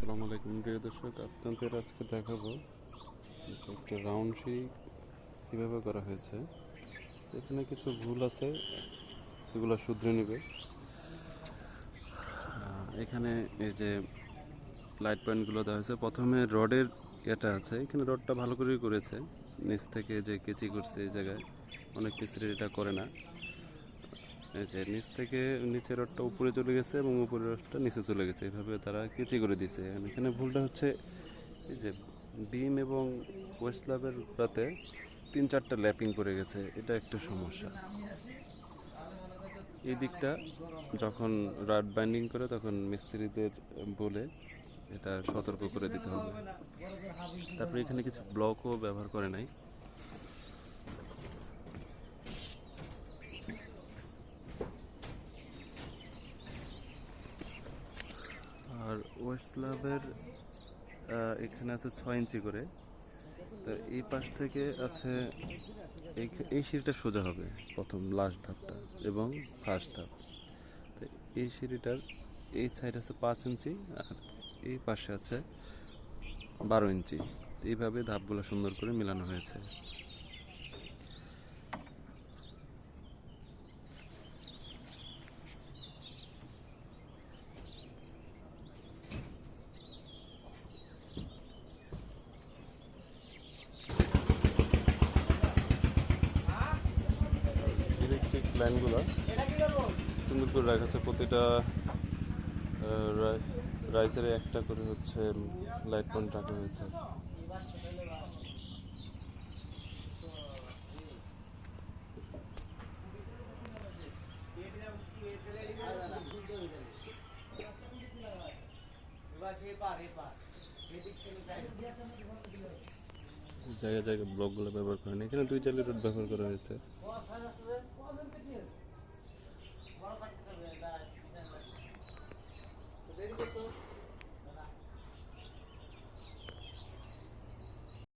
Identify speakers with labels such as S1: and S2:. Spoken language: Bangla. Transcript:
S1: আসসালামু আলাইকুম, প্রিয় দর্শক। আপনাদের আজকে দেখাবো একটা রাউন্ড সিঁড়ি কীভাবে করা হয়েছে। এখানে কিছু ভুল আছে, এগুলো শুধরে নেবে। এখানে এই যে লাইট পয়েন্টগুলো দেওয়া হয়েছে, প্রথমে রডের এটা আছে, এখানে রডটা ভালো করেই করেছে। নিচ থেকে যে কেচি করছে এই জায়গায়, অনেক মিস্ত্রি এটা করে না। যে নিচ থেকে নিচের রডটা উপরে চলে গেছে এবং উপরের রডটা নিচে চলে গেছে। এইভাবে তারা কেচি করে দিছে এখানে ভুলটা হচ্ছে এই যে বিম এবং ওয়েস্ট ল্যাবের তাতে তিন চারটা ল্যাপিং করে গেছে। এটা একটা সমস্যা। এই দিকটা যখন রাড বাইন্ডিং করে তখন মিস্ত্রিদের বলে এটা সতর্ক করে দিতে হবে। তারপরে এখানে কিছু ব্লকও ব্যবহার করে নাই আর ওয়েস্ট ল্যাবের এখানে আছে ছয় ইঞ্চি করে। তো এই পাশ থেকে আছে এই সিঁড়িটা সোজা হবে, প্রথম লাস্ট ধাপটা এবং ফার্স্ট ধাপ। তো এই সিঁড়িটার এই সাইড আছে পাঁচ ইঞ্চি আর এই পাশে আছে বারো ইঞ্চি। এইভাবে ধাপগুলো সুন্দর করে মেলানো হয়েছে। লাইনগুলো সুন্দর করে রাখা আছে প্রতিটা রাইজারে একটা করে হচ্ছে লাইট পয়েন্ট রাখা হয়েছে। জায়গায় জায়গায় ব্লকগুলো ব্যবহার করেন। এখানে দুই জালি রোড ব্যবহার করা হয়েছে। দেরি করতে